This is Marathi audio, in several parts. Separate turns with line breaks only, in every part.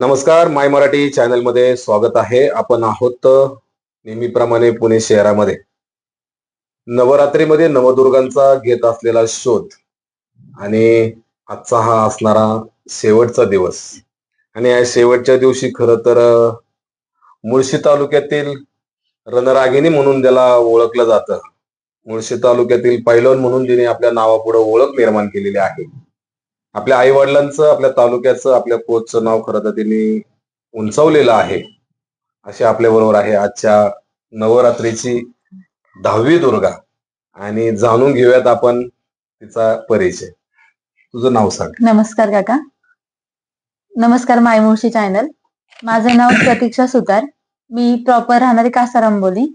नमस्कार माय मराठी चॅनलमध्ये स्वागत आहे. आपण आहोत नेहमीप्रमाणे पुणे शहरामध्ये. नवरात्रीमध्ये नवदुर्गांचा घेत असलेला शोध आणि आजचा हा असणारा शेवटचा दिवस. आणि या शेवटच्या दिवशी खर तर मुळशी तालुक्यातील रणरागिणी म्हणून ज्याला ओळखलं जातं मुळशी तालुक्यातील पैलवान म्हणून तिने आपल्या नावापुढे ओळख निर्माण केलेली आहे. आपल्या आई वडिलांचं आपल्या तालुक्याचं आपल्या कोचचं नाव खरं तर त्यांनी उंचावलेलं आहे. असे आपल्या बरोबर आहे आजच्या नवरात्रीची दहावी दुर्गा. आणि जाणून घेऊयात आपण तिचा परिचय. तुझं नाव सांग.
नमस्कार काका. नमस्कार मायमुळशी चॅनल. माझं नाव प्रतीक्षा सुतार. मी प्रॉपर राहणारी कासारांबोली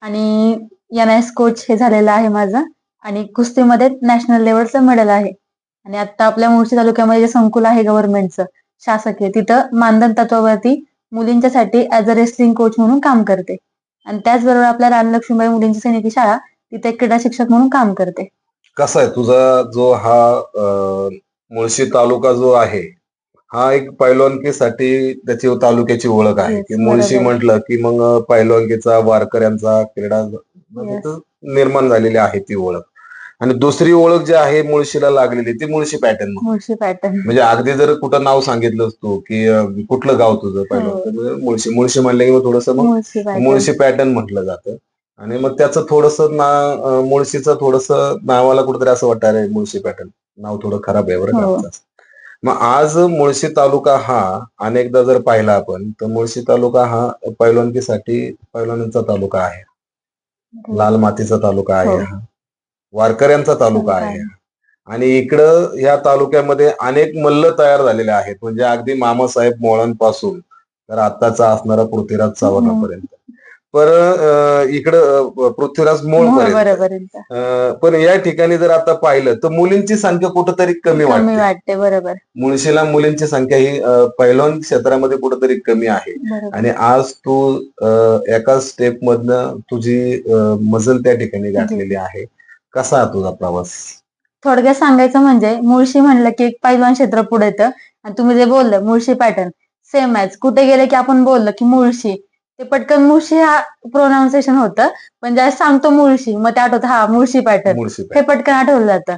आणि एन एस कोच हे झालेलं आहे माझं. आणि कुस्तीमध्ये नॅशनल लेवलचं मेडल आहे. आणि आता आपल्या मुळशी तालुक्यामध्ये जे संकुल आहे गव्हर्नमेंटचं शासकीय तिथं मानधन तत्वावरती मुलींच्यासाठी ऍज अ रेसलिंग कोच म्हणून काम करते. आणि त्याचबरोबर आपल्या रानलक्ष्मीबाई मुलींची सैनिकी शाळा तिथे क्रीडा शिक्षक म्हणून काम करते.
कसा आहे तुझा जो हा मुळशी तालुका जो आहे हा एक पैलवानकीसाठी त्याची तालुक्याची ओळख आहे. की मुळशी. म्हटलं की मग पैलवानकीचा वारकऱ्यांचा क्रीडा निर्माण झालेली आहे ती ओळख. आणि दुसरी ओळख जी आहे मुळशीला लागलेली ती मुळशी पॅटर्न
मुळशी पॅटर्न
म्हणजे अगदी जर कुठं नाव सांगितलंस तू की कुठलं गाव तुझं पहिलं
हो.
तर मुळशी मुळशी म्हणलं की मग थोडस मग
मुळशी पॅटर्न
म्हटलं जातं. आणि मग त्याचं थोडस ना मुळशीचं थोडस नावाला कुठेतरी असं वाटतं अरे मुळशी पॅटर्न नाव थोडं खराब आहे बरं
हो.
मग आज मुळशी तालुका हा अनेकदा जर पाहिला आपण तर मुळशी तालुका हा पैलवानकीसाठी पैलवानांचा तालुका आहे. लाल मातीचा तालुका आहे
हो.
हा वारकऱ्यांचा तालुका
तालुका
आहे. आणि इकडं या तालुक्यामध्ये अनेक मल्ल तयार झालेले आहेत. म्हणजे अगदी मामासाहेब मोळांपासून तर आत्ताचा असणारा पृथ्वीराज चव्हाणापर्यंत. पण अं, इकडं पृथ्वीराज मोळ पर्यंत पण या ठिकाणी जर आता पाहिलं तर मुलींची संख्या कुठंतरी कमी
कमी
वाटते.
वाटते बरोबर.
मुळशीला मुलींची संख्या ही पैलवान क्षेत्रामध्ये कुठंतरी कमी आहे. आणि आज तू एका स्टेप मधनं तुझी मजल त्या ठिकाणी गाठलेली आहे. कसा तुझा प्रवास?
थोडक्यात सांगायचं म्हणजे मुळशी म्हणलं की एक पैलवान क्षेत्र पुढे येतं. आणि तुम्ही जे बोललं मुळशी पॅटर्न सेम मॅच कुठे गेले की आपण बोललं की मुळशी. ते पटकन मुळशी हा प्रोनाऊन्सिएशन होतं. पण ज्यावेळेस सांगतो मुळशी मग ते आठवतं हा मुळशी पॅटर्न
मुळशी
हे पटकन आठवलं जातं.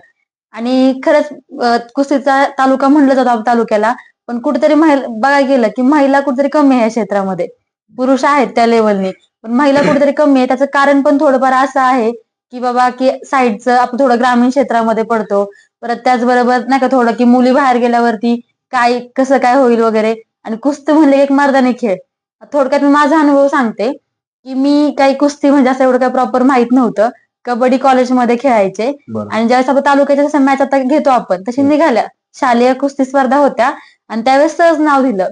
आणि खरंच कुस्तीचा तालुका म्हणलं जातं तालुक्याला पण कुठेतरी महिला बघायला गेलं की महिला कुठेतरी कमी आहे या क्षेत्रामध्ये. पुरुष आहेत त्या लेवलनी पण महिला कुठेतरी कमी आहे त्याचं कारण पण थोडंफार असं आहे. की बाबा की साईडचं आपण थोडं ग्रामीण क्षेत्रामध्ये पडतो. परत त्याचबरोबर नाही का थोडं की मुली बाहेर गेल्यावरती काय कसं काय होईल वगैरे. आणि कुस्ती म्हणले की एक मर्दानी खेळ. थोडक्यात मी माझा अनुभव सांगते की मी काही कुस्ती म्हणजे असं एवढं काही प्रॉपर माहीत नव्हतं. कबड्डी कॉलेजमध्ये खेळायचे. आणि ज्यावेळेस आपण तालुक्याच्या जसं मॅच आता घेतो आपण तशी. निघाल्या. शालेय कुस्ती स्पर्धा होत्या. आणि त्यावेळेस सहज नाव दिलं.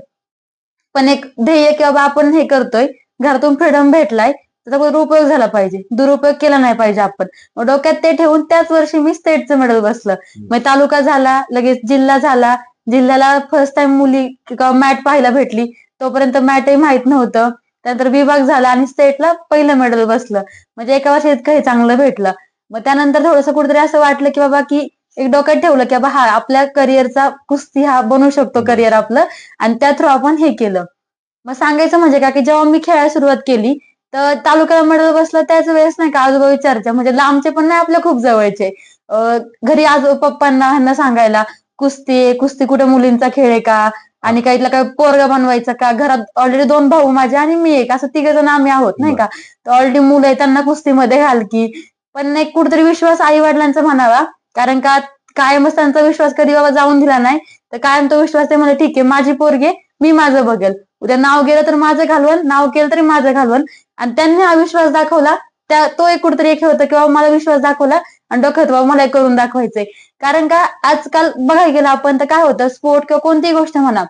पण एक ध्येय की बाबा आपण हे करतोय. घरातून फ्रीडम भेटलाय. त्याचा दुरुपयोग झाला पाहिजे. दुरुपयोग केला नाही पाहिजे आपण. मग डोक्यात ते ठेवून त्याच वर्षी मी स्टेटचं मेडल बसलं. मग तालुका झाला लगेच जिल्हा झाला. जिल्ह्याला फर्स्ट टाइम मुली मॅट पाहायला भेटली. तोपर्यंत मॅटही माहीत नव्हतं. त्यानंतर विभाग झाला आणि स्टेटला पहिलं मेडल बसलं. म्हणजे एका वर्षी इतकं हे चांगलं भेटलं. मग त्यानंतर थोडंसं कुठेतरी असं वाटलं की बाबा की एक डोक्यात ठेवलं की बाबा हा आपल्या करिअरचा कुस्ती हा बनवू शकतो करिअर आपलं. आणि त्या थ्रू आपण हे केलं. मग सांगायचं म्हणजे का की जेव्हा मी खेळायला सुरुवात केली तर तालुक्याला मेडल बसलं त्याच वेळेस नाही का आजोबा चर्चा. म्हणजे लांबचे पण नाही आपल्या खूप जवळचे. अं, घरी आज पप्पांना ह्यांना सांगायला कुस्ती आहे, कुस्ती कुठे मुलींचा खेळ आहे का? आणि काहीतला काय पोरगा बनवायचा का? घरात ऑलरेडी दोन भाऊ माझे आणि मी एक. असं तिघ जण आम्ही आहोत नाही का? तर ऑलरेडी मुलं आहे त्यांना कुस्तीमध्ये घाल की. पण एक कुठेतरी विश्वास आई वडिलांचा म्हणावा. कारण का कायमच त्यांचा विश्वास कधी बाबा जाऊन दिला नाही. तर कायम तो विश्वास ते म्हणजे ठीक आहे माझी पोरगी मी माझं बघेल. उद्या नाव गेलं तर माझं घालवण नाव केलं तरी माझं घालवण आणि त्यांनी हा विश्वास दाखवला त्या तो एक कुठेतरी एक होतं की बाबा मला विश्वास दाखवला आणि डोक्यात बाबा मला करून दाखवायचंय. कारण का आजकाल बघायला गेलं आपण तर काय होतं स्पोर्ट किंवा कोणतीही गोष्ट म्हणा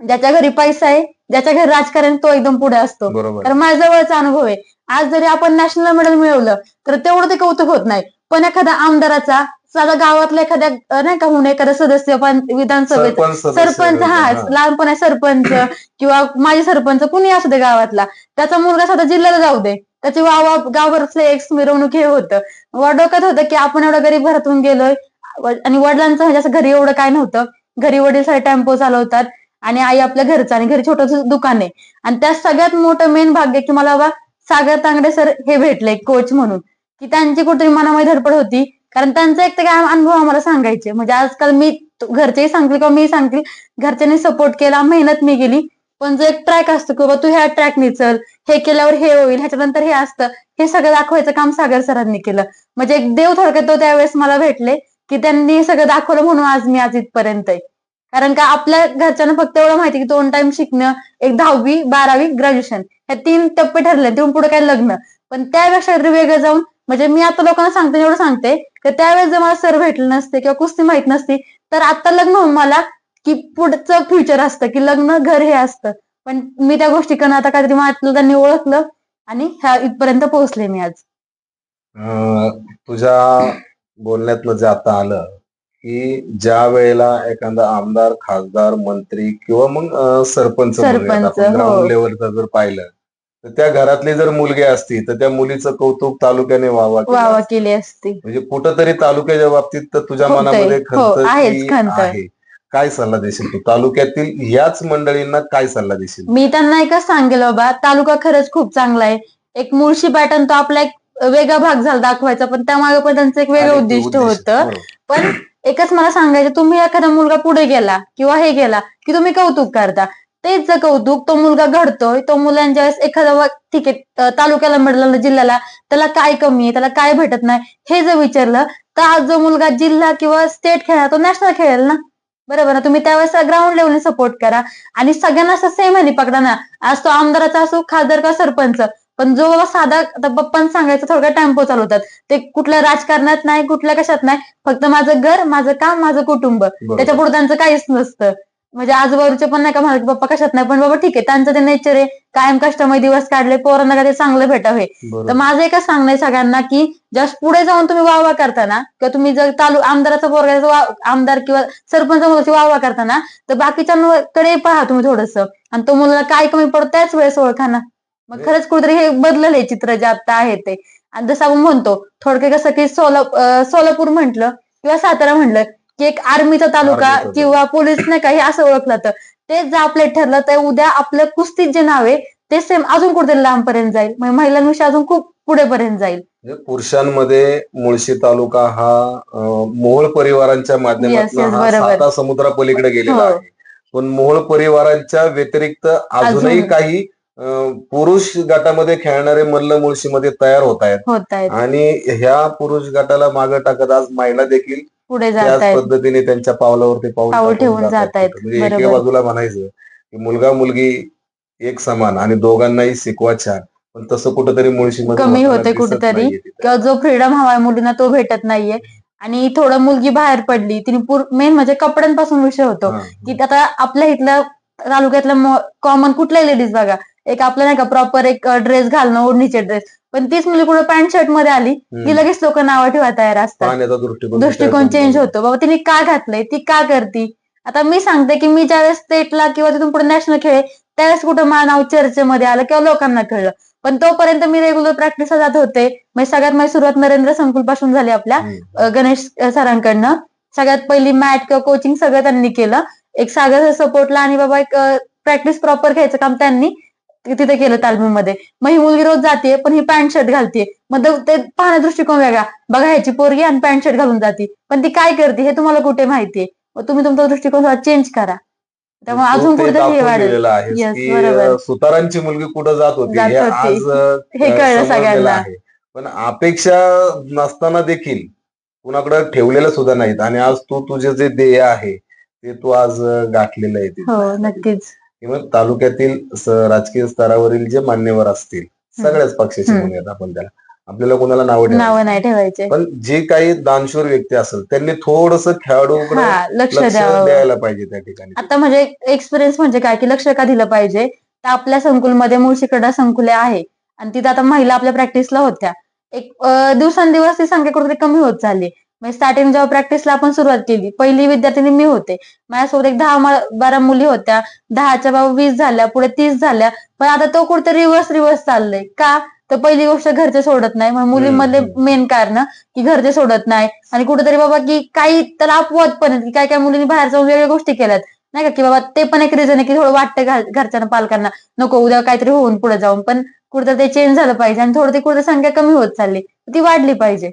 ज्याच्या घरी पैसा आहे ज्याच्या घरी राजकारण तो एकदम पुढे असतो.
बरोबर.
कारण माझ्या जवळचा अनुभव आहे आज जरी आपण नॅशनल मेडल मिळवलं तर तेवढं ते कौतुक होत नाही. पण एखाद्या आमदाराचा साधा गावातला एखाद्या नाही का होऊन एखादा सदस्य पण विधानसभेचा
सरपंच सदस्य
सरपंच हा
हा.
लहानपणा सरपंच किंवा माजी सरपंच कुणी असू दे गावातला. त्याचा मुलगा साधा जिल्ह्याला जाऊ दे. त्याची वावा गावभरचं एक मिरवणूक हे होतं. वा डोक्यात होतं की आपण एवढं गरीब घरातून गेलोय. व- आणि वडिलांचं म्हणजे असं घरी एवढं काय नव्हतं. घरी वडील सारे टेम्पो चालवतात आणि आई आपल्या घरचं आणि घरी छोटस दुकान आहे. आणि त्यात सगळ्यात मोठं मेन भाग्य की मला बाबा सागर तांगडे सर हे भेटले कोच म्हणून. की त्यांची कुठेतरी मनामध्ये धडपड होती. कारण त्यांचा एक तर काय अनुभव आम्हाला सांगायचे. म्हणजे आजकाल मी घरचेही सांगतील किंवा मी सांगतील घरच्यांनी सपोर्ट केला मेहनत मी गेली पण जो एक ट्रॅक असतो की बाबा तू ह्या ट्रॅकने चल हे केल्यावर हे होईल ह्याच्यानंतर हे असतं हे सगळं दाखवायचं काम सागर सरांनी केलं. म्हणजे एक देव थोडक्यात तो त्यावेळेस मला भेटले की त्यांनी हे सगळं दाखवलं म्हणून आज मी आज इथपर्यंत आहे. कारण का आपल्या घरच्यांना फक्त एवढं माहिती की दोन टाइम शिकणं एक दहावी बारावी ग्रॅज्युएशन हे तीन टप्पे ठरले तिथून पुढे काय लग्न. पण त्यापेक्षा वेगळं जाऊन म्हणजे मी आता लोकांना सांगते एवढं सांगते की त्यावेळेस जर मला सर भेटले नसते किंवा कुस्ती माहीत नसती तर आता लग्न होऊन मला की पुढचं फ्युचर असतं की लग्न घर हे असतं पण मी त्या गोष्टी करणं आता काहीतरी मला त्यांनी ओळखलं आणि ह्या इथपर्यंत पोहोचले मी आज
तुझ्या बोलण्यातनं जे आता आलं की ज्या वेळेला एखादा आमदार खासदार मंत्री किंवा मग सरपंच
सरपंच, हो.
ग्राउंड लेवलचं जर पाहिलं तर त्या घरातली जर मुलगी असती तर त्या मुलीचं कौतुक तालुक्याने व्हावा
वावा
असतं.
केली असती
म्हणजे कुठंतरी तालुक्याच्या बाबतीत तर तुझ्या. मनामध्ये
हो,
खंत
आहेच खंत.
आहे काय सल्ला देशील तू तालुक्यातील याच मंडळींना काय सल्ला देशील
मी त्यांना एकच सांगेल बाबा तालुका खरंच खूप चांगला आहे एक मुळशी पॅटर्न तो आपला एक वेगळा भाग झाला दाखवायचा पण त्यामागे पण त्यांचं एक वेगळं
आणि ते
उद्दिष्ट
उद्दिष्ट,
होतं
हो.
पण एकच मला सांगायचं तुम्ही एखादा मुलगा पुढे गेला किंवा हे गेला की तुम्ही कौतुक करता तेच जर कौतुक तो मुलगा घडतोय तो मुलांच्या वेळेस एखादा ठीक आहे तालुक्याला मिळालं जिल्ह्याला त्याला काय कमी आहे त्याला काय भेटत नाही हे जर विचारलं तर आज जो मुलगा जिल्हा किंवा स्टेट खेळा तो नॅशनल खेळेल ना? बरोबर ना? तुम्ही त्यावेळेस ग्राउंड लेवलने सपोर्ट करा. आणि सगळ्यांना असं सेम ह्यानी पकडा ना? आज तो आमदाराचा असो खासदार का सरपंच पण जो बाबा साधा आता पप्पांना सांगायचं थोडं टेम्पो चालवतात. ते कुठल्या राजकारणात नाही कुठल्या कशात नाही फक्त माझं घर माझं काम माझं कुटुंब. त्याच्या पुढे त्यांचं काहीच नसतं. म्हणजे आजूबाजूचे पण नाही का म्हणत की पप्पा कशात नाही पण बाबा ठीक आहे त्यांचं ते नेचर आहे. कायम कष्टमय दिवस काढले पोरांना का ते चांगलं भेटावे तर. माझं एकच सांगणं आहे सगळ्यांना की जस्ट पुढे जाऊन तुम्ही वाहवा करताना किंवा तुम्ही जर तालु आमदाराचा पोरगाचा वा- आमदार किंवा सरपंच मुलाची वाहवा करताना तर बाकीच्यांकडे पहा तुम्ही थोडस. आणि तो मुलाला काय कमी पडतो त्याच वेळेस ओळखा ना मग खरंच कुठेतरी हे बदललं हे चित्र जे आता आहे ते. आणि जसं आपण म्हणतो थोडक्यात कसं की सोला सोलापूर म्हटलं किंवा सातारा म्हटलं की एक आर्मीचा तालुका. किंवा पोलीस नाही का हे असं ओळखलं तर. तेच जर आपले ठरलं तर उद्या आपलं कुस्तीत जे नाव आहे ते सेम अजून कुठेतरी लांबपर्यंत जाईल. म्हणजे महिलांविषयी अजून खूप पुढेपर्यंत जाईल.
म्हणजे पुरुषांमध्ये मुळशी तालुका हा मोहोळ परिवारांच्या माध्यमातून
yes,
हा समुद्रापलीकडे गेलेला. आहे. पण मोहोळ परिवारांच्या व्यतिरिक्त अजूनही
अजून.
काही पुरुष गटामध्ये खेळणारे मल्ल मुळशीमध्ये तयार होत आहेत. आणि ह्या पुरुष गटाला मागे टाकत आज महिला देखील
पुढे
त्याच पद्धतीने त्यांच्या पावलावरती पाऊल
पाऊल
टाकून
ठेवून
जात
जात आहेत.
म्हणजे एके
बरोबर.
बाजूला म्हणायचं की मुलगा मुलगी एक समान आणि दोघांनाही शिकवा छान पण तसं कुठंतरी मुळशीमध्ये
कमी होते कुठेतरी. किंवा जो फ्रीडम हवाय मुलींना तो भेटत नाहीये आणि थोडं मुलगी बाहेर पडली तिने मेन म्हणजे कपड्यांपासून विषय होतो. की आता आपल्या इथल्या तालुक्यातलं कॉमन कुठल्याही लेडीज बघा एक आपलं नाही का प्रॉपर एक ड्रेस घालणं ओढणीचे ड्रेस पण तीच मुली कुठे पॅन्ट शर्टमध्ये आली की. लगेच लोक नावं ठेवा तयार असतात.
दृष्टिकोन
दृष्टिकोन चेंज होतो. बाबा तिने का घातलंय? ती का करती? आता मी सांगते की मी ज्यावेळेस स्टेटला किंवा तिथून पुढे नॅशनल खेळ त्यावेळेस कुठं माझं नाव चर्चेमध्ये आलं किंवा लोकांना कळलं. पण तोपर्यंत मी रेग्युलर प्रॅक्टिसला जात होते. म्हणजे सगळ्यात माझी सुरुवात नरेंद्र संकुलपासून झाली आपल्या
हम्म.
अ, गणेश सरांकडनं. सगळ्यात पहिली मॅट किंवा कोचिंग सगळं त्यांनी केलं. एक सागर सपोर्टला आणि बाबा एक प्रॅक्टिस प्रॉपर घ्यायचं काम त्यांनी. तिथे केलं तालमीमध्ये मग ही मुलगी रोज जाते पण ही पॅन्ट शर्ट घालते. मग तो- पाहण्या दृष्टिकोन वेगळा. बघा ह्याची पोरगी आणि पॅन्ट शर्ट घालून जाते. पण ती काय करते हे तुम्हाला कुठे माहितीये? मग तुम्ही तुमचा दृष्टिकोन चेंज करा. त्यामुळे अजून
ते
कुठेतरी हे
दाखवून
वाढेल.
दिलेलं आहेस
Yes,
की
बरोबर.
अं, सुतारांची मुलगी कुठं जात होती हे
हे कळलं सगळ्यांना.
पण अपेक्षा नसताना देखील कुणाकडे ठेवलेलं सुद्धा नाहीत. आणि आज तू तुझे जे ध्येय आहे ते तू आज गाठलेलं आहे.
हो नक्कीच.
किंवा तालुक्यातील राजकीय स्तरावरील जे मान्यवर असतील सगळ्याच पक्षाचे. म्हणूयात आपण त्याला. आपल्याला कोणाला नावं
नाही ठेवायचे.
पण जे काही दानशूर व्यक्ती असेल त्यांनी थोडस खेळाडूकडे
हा लक्ष
द्यायला पाहिजे त्या ठिकाणी.
आता म्हणजे एक्सपिरियन्स म्हणजे काय? की लक्ष का दिलं पाहिजे? तर आपल्या संकुलमध्ये मुळशी क्रीडा संकुले आहे. आणि तिथे आता महिला आपल्या प्रॅक्टिसला होत्या. एक दिवसांदिवस ती संख्या कुठेतरी कमी होत चालली. म्हणजे स्टार्टिंग जेव्हा प्रॅक्टिसला आपण सुरुवात केली पहिली विद्यार्थिनी मी होते. माझ्यासोबत एक दहा बारा मुली होत्या. दहाच्या बाबा वीस झाल्या पुढे तीस झाल्या. पण आता तो कुठेतरी रिव्हर्स रिव्हर्स चाललंय. का? तर पहिली गोष्ट घरचे सोडत नाही. मुलींमधले
हम्म.
मेन कारण की घरचे सोडत नाही. आणि कुठेतरी बाबा की काही त्याला अपवाद पण आहेत. की काय काय मुलींनी बाहेर जाऊन वेगळ्या गोष्टी केल्यात. नाही का? की बाबा ते पण एक रिझन आहे की थोडं वाटतं घर- घरच्यांना पालकांना. नको उद्या काहीतरी होऊन पुढे जाऊन. पण कुठं ते चेंज झालं पाहिजे. आणि थोडं ते कुठं संख्या कमी होत चालली. ती वाढली पाहिजे.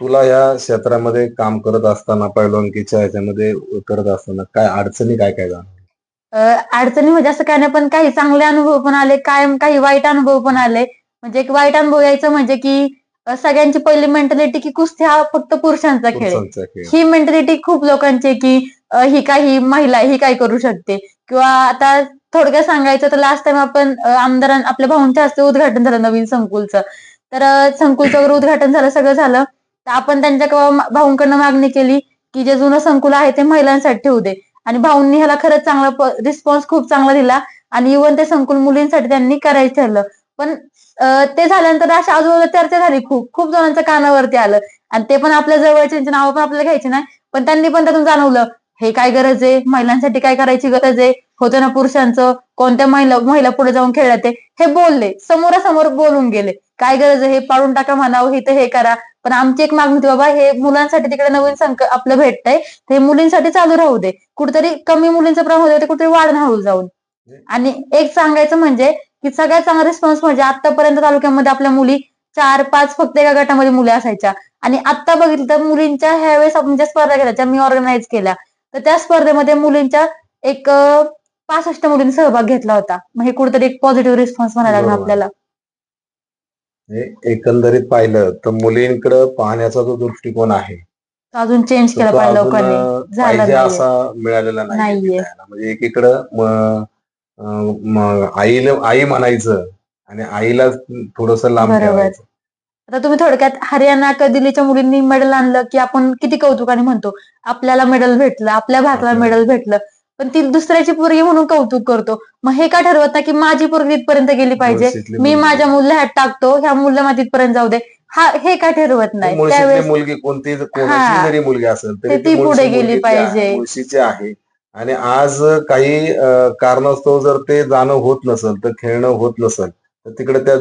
तुला या क्षेत्रामध्ये काम करत असताना पैलवानकीच्या ह्याच्यामध्ये करत असताना काय अडचणी काय काय?
अं, अडचणी म्हणजे असं काय नाही पण काही चांगले अनुभव पण आले कायम काही वाईट अनुभव पण आले. म्हणजे एक वाईट अनुभव यायचं म्हणजे की सगळ्यांची पहिली मेंटॅलिटी की कुस्ती हा फक्त पुरुषांचा खेळ आहे.
पुरुषांचा खेळ.
ही मेंटॅलिटी खूप लोकांची की अं, ही काही महिला ही काय करू शकते. किंवा आता थोडक्यात सांगायचं तर लास्ट टाइम आपण अं, आमदारां आपल्या भाऊंच्या हस्ते उद्घाटन झालं नवीन संकुलचं. तर अं, संकुलचं वगैरे उद्घाटन झालं सगळं झालं. तर आपण त्यांच्या भाऊंकडनं मागणी केली की जे जुनं संकुल आहे ते महिलांसाठी ठेवू दे. आणि भाऊंनी ह्याला खरंच चांगला रिस्पॉन्स खूप चांगला दिला आणि इव्हन ते संकुल मुलींसाठी त्यांनी करायचं ठरलं. पण ते झाल्यानंतर अशा आजूबाजूला चर्चा झाली खूप. खूप जणांच्या कानावरती आलं. आणि ते पण आपल्या जवळच्या नावं पण आपल्याला घ्यायची नाही. पण त्यांनी पण त्यातून जाणवलं हे काय गरज आहे? महिलांसाठी काय करायची गरज आहे? होतं ना पुरुषांचं? कोणत्या महिला महिला पुढे जाऊन खेळल्या ते हे बोलले. समोरासमोर बोलून गेले. काय गरज आहे? हे पाडून टाका म्हणावं हे तर हे करा. पण आमची एक मागणी होती बाबा हे मुलांसाठी तिकडे नवीन संक आपलं भेटतंय तर हे मुलींसाठी चालू राहू दे. कुठेतरी कमी मुलींचं प्रमाण होतं ते कुठेतरी वाढ हळू जाऊन. आणि एक सांगायचं म्हणजे की सगळ्यात चांगला रिस्पॉन्स म्हणजे आतापर्यंत तालुक्यामध्ये आपल्या मुली चार पाच फक्त एका गटामध्ये मुली असायच्या. आणि आता बघितलं तर मुलींच्या ह्यावेळेस आपण ज्या स्पर्धा केल्या ज्या मी ऑर्गनाईज केल्या तर त्या स्पर्धेमध्ये मुलींच्या एक पासष्ट मुलींनी सहभाग घेतला होता. मग हे कुठेतरी एक पॉझिटिव्ह रिस्पॉन्स म्हणायला
बरोबर.
आपल्याला.
एकंदरीत पाहिलं तर मुलींकडे पाहण्याचा जो दृष्टिकोन आहे
तो अजून चेंज केला पाहिजे लोकांनी
पाहिजे. असा मिळालेला नाही. म्हणजे एकीकडं आईला आई म्हणायचं आणि आईला थोडस लांब. ठेवायचं
आता तुम्ही थोडक्यात हरियाणा का दिल्लीच्या मुलींनी मेडल आणलं की आपण किती कौतुकाने म्हणतो आपल्याला मेडल भेटलं आपल्या
आपल्याला.
मेडल भेटलं पण ती दुसऱ्याची पोरगी म्हणून कौतुक करतो. मग हे का ठरवत नाही की माझी पोरगी इथपर्यंत गेली पाहिजे? मी. माझ्या मुलीला ह्यात टाकतो ह्या मुलीला माझी इथपर्यंत जाऊ दे. हा हे का ठरवत नाही? त्यावेळेस
मुलगी कोणती? जरी मुलगी असेल तरी
ते पुढे गेली पाहिजे.
आहे, आणि आज काही कारणास्तव जर ते जाणं होत नसेल तर खेळणं होत नसेल तर तिकडे त्या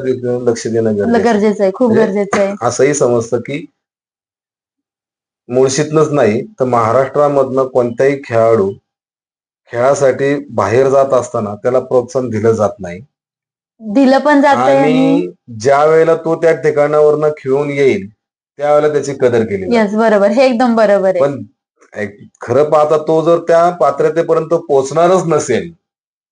लक्ष देणं गरजेचं आहे.
गरजेचं आहे. खूप
म्हणजे
गरजेचं आहे.
असंही समजतं की मुळशीतनच नाही तर महाराष्ट्रामधनं कोणताही खेळाडू खेळासाठी बाहेर जात असताना त्याला प्रोत्साहन दिलं जात नाही.
दिलं पण जातंय आणि
आणि ज्या वेळेला तो त्या ठिकाणावरनं खेळून येईल त्यावेळेला त्याची कदर केली जाते.
येस बरोबर. हे एकदम बरोबर आहे.
पण एक- खरं पाहता तो जर त्या पात्रतेपर्यंत पोहोचणारच नसेल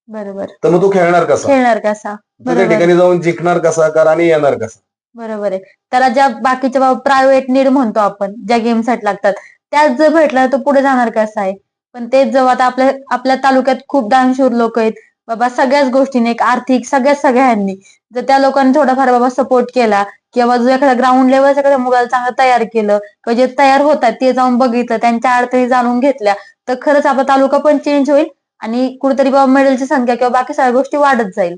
बरोबर.
तर मग तो खेळणार कसा?
खेळणार कसा?
तो त्या
बरोबर.
ठिकाणी जाऊन जिंकणार कसा कारण आणि येणार कसा?
बरोबर आहे. त्याला ज्या बाकीच्या प्रायव्हेट नीड म्हणतो आपण ज्या गेमसाठी लागतात त्याच जर भेटला तर पुढे जाणार कसं आहे? पण तेच जेव्हा आता आपल्या आपल्या तालुक्यात खूप दानशूर लोक आहेत बाबा सगळ्याच गोष्टीने एक आर्थिक सगळ्याच सगळ्यांनी जर त्या लोकांनी थोडाफार बाबा सपोर्ट केला किंवा जो एखाद्या ग्राउंड लेवलच्या एखाद्या मुलाला चांगलं तयार केलं किंवा जे तयार होतात ते जाऊन बघितलं त्यांच्या अडचणी जाणून घेतल्या तर खरंच आपला तालुका पण चेंज होईल आणि कुठेतरी बाबा मेडलची संख्या किंवा बाकी सगळ्या गोष्टी वाढत जाईल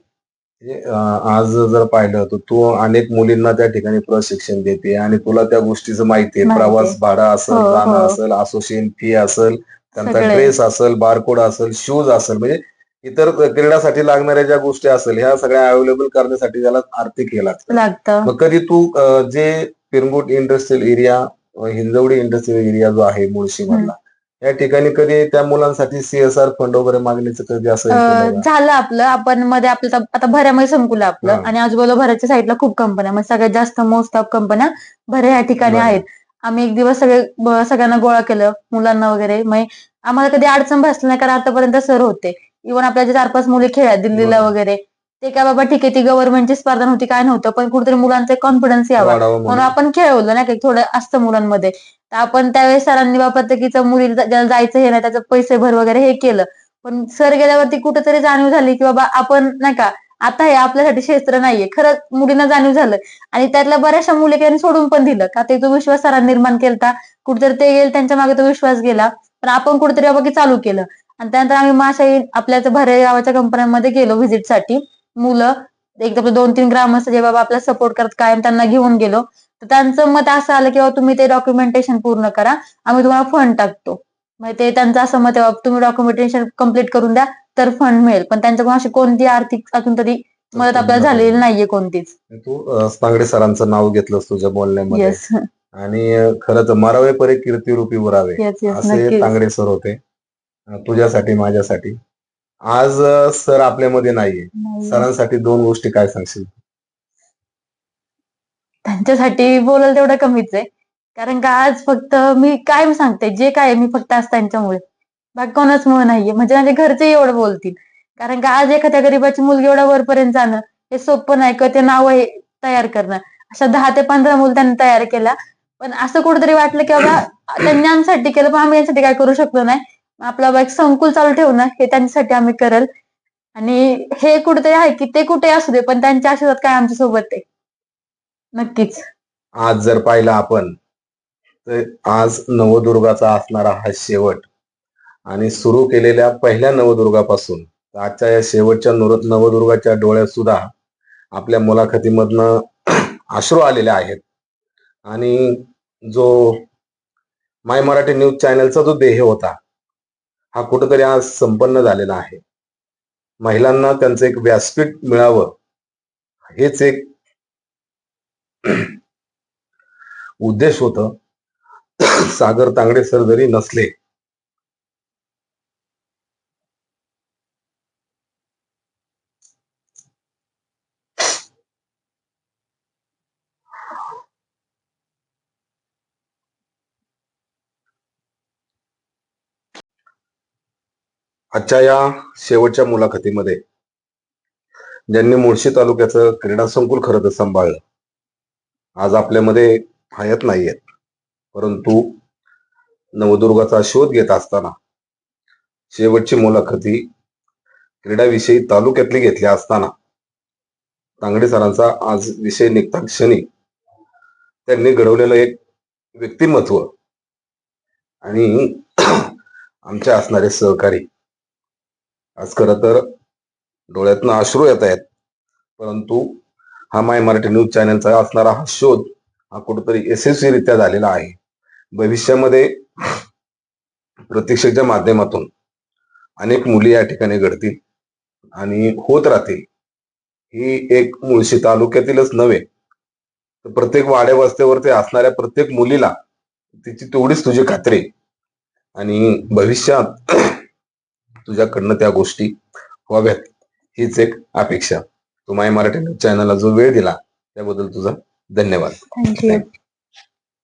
आज जर पाहिलं तर तू अनेक मुलींना त्या ठिकाणी प्रशिक्षण देते आणि तुला त्या गोष्टीचं माहिती आहे. प्रवास भाडा असेल
हो,
जाणं
हो.
असेल असोसिएशन फी असेल त्यांचा. ड्रेस असेल बारकोड असेल शूज असेल म्हणजे इतर क्रीडासाठी लागणाऱ्या ज्या गोष्टी असेल ह्या सगळ्या अवेलेबल करण्यासाठी त्याला आर्थिक हे लागतं मग कधी तू जे Pirangut industrial area Hinjawadi industrial area जो आहे मुळशी मधला या ठिकाणी कधी त्या मुलांसाठी सीएसआर फंड वगैरे मागण्याचं कधी असं?
झालं आपलं आपण मध्ये आपलं आता- भऱ्यामध्ये संकुल आपलं. आणि आजूबाजूला भऱ्याच्या साईडला खूप कंपन्या म्हणजे सगळ्यात जास्त मोस्ट ऑफ कंपन्या भरे ह्या ठिकाणी. आहेत आम्ही एक दिवस सगळे सगळ्यांना गोळा केलं मुलांना वगैरे. मग आम्हाला कधी अडचण भासली नाही कारण आतापर्यंत सर होते. इव्हन आपल्या जे चार पाच मुली खेळात दिल्लीला. वगैरे ते काय बाबा ठीक आहे ती गव्हर्नमेंटची स्पर्धा नव्हती काय नव्हतं पण कुठेतरी मुलांचा कॉन्फिडन्स यावा. म्हणून. आपण खेळवलं ना की? थोडं असतं मुलांमध्ये. तर आपण त्यावेळेस सरांनी बा प्रत्येकीचं मुली ज्याला जायचं हे नाही त्याचं पैसे भर वगैरे हे केलं. पण सर गेल्यावरती कुठेतरी जाणीव झाली की बाबा आपण नाही का आता हे आपल्यासाठी क्षेत्र नाहीये. खरंच मुलींना जाणीव झालं. आणि त्यातल्या बऱ्याचशा मुली सोडून पण दिलं. का ते तो विश्वास सरांनी निर्माण केला कुठेतरी ते गेले त्यांच्या मागे तो विश्वास गेला. पण आपण कुठेतरी बाबा चालू केलं. आणि त्यानंतर आम्ही माशाही आपल्या भरे गावाच्या कंपन्यांमध्ये गेलो व्हिजिटसाठी मुलं एकदा दोन तीन ग्रामस्थ जे बाबा आपला सपोर्ट करत कायम त्यांना घेऊन गेलो. तर त्यांचं मत असं आलं की तुम्ही ते डॉक्युमेंटेशन पूर्ण करा. आम्ही तुम्हाला फंड टाकतो. मग ते त्यांचं असं मत आहे तुम्ही डॉक्युमेंटेशन कंप्लीट करून द्या तर फंड मिळेल. पण त्यांच्याकडून अशी कोणती आर्थिक अजून तरी मदत आपल्याला झालेली नाहीये कोणतीच.
तू अं, सांगडे सरांचं नाव घेतलंस तुझ्या बोलण्यामध्ये. आणि अं, खरं तर मरावे परे कीर्ती रूपी उरावे असे तांगडे सर होते. तुझ्यासाठी माझ्यासाठी. आज सर आपल्यामध्ये नाहीये. सरांसाठी दोन गोष्टी काय सांगशील?
त्यांच्यासाठी बोलायला तेवढं कमीच आहे. कारण का आज फक्त मी काय सांगते जे काय मी फक्त आज त्यांच्यामुळे. बाकी कोणाच मुळे नाहीये. म्हणजे माझे घरचे एवढं बोलतील. कारण का आज एखाद्या गरीबाची मुलगी एवढ्या वरपर्यंत जाणं हे सोपं नाही किंवा ते नाव हे तयार करणं. अशा दहा ते पंधरा मुलं त्यांनी तयार केला पण असं कुठेतरी वाटलं की बाबा त्यांनी आमच्यासाठी केलं पण आम्ही यांच्यासाठी काय करू शकलो नाही. आपला बाबा एक संकुल चालू ठेवणं हे त्यांच्यासाठी आम्ही करल. आणि हे कुठेतरी आहे की ते कुठे असू दे पण त्यांच्या आशीर्वाद काय आमच्यासोबत आहे? नक्कीच.
आज जर पाहिलं आपण आज नवदुर्गाचा असणारा हा शेवट. आणि सुरू केलेल्या पहिल्या नवदुर्गापासून आजच्या या शेवटच्या नवदुर्गाच्या डोळ्यात सुद्धा आपल्या मुलाखतीमधनं अश्रू आलेले आहेत. आणि जो माय मराठी न्यूज चॅनलचा जो देह होता हा कुठंतरी आज संपन्न झालेला आहे. महिलांना त्यांचं एक व्यासपीठ मिळावं हेच एक उद्देश होतं. सागर तांगडे सर जरी नसले आजच्या या शेवटच्या मुलाखतीमध्ये ज्यांनी मुळशी तालुक्याचं क्रीडा संकुल खरं तर सांभाळलं आज आपल्यामध्ये हयात नाहीयेत. परंतु नवदुर्गाचा शोध घेत असताना शेवटची मुलाखती क्रीडाविषयी तालुक्यातली घेतली असताना तांगडे सरांचा आज विषय निघता क्षणी त्यांनी घडवलेलं एक व्यक्तिमत्व आणि आमचे असणारे सहकारी. आज खरं तर डोळ्यातनं अश्रू येत आहेत परंतु हा माय मराठी न्यूज चॅनलचा असणारा हा शोध हा कुठेतरी यशस्वीरित्या झालेला आहे. भविष्यामध्ये प्रतीक्षेच्या माध्यमातून अनेक मुली या ठिकाणी घडतील आणि होत राहतील. ही एक मुळशी तालुक्यातीलच नव्हे तर प्रत्येक वाड्या वस्त्यावरती असणाऱ्या प्रत्येक मुलीला तिची तेवढीच तुझी खात्री आणि भविष्यात तुझ्याकडनं त्या गोष्टी व्हाव्यात हीच एक अपेक्षा. तू माय मराठी न्यूज चॅनलला जो वेळ दिला त्याबद्दल तुझा धन्यवाद.
थँक्यू.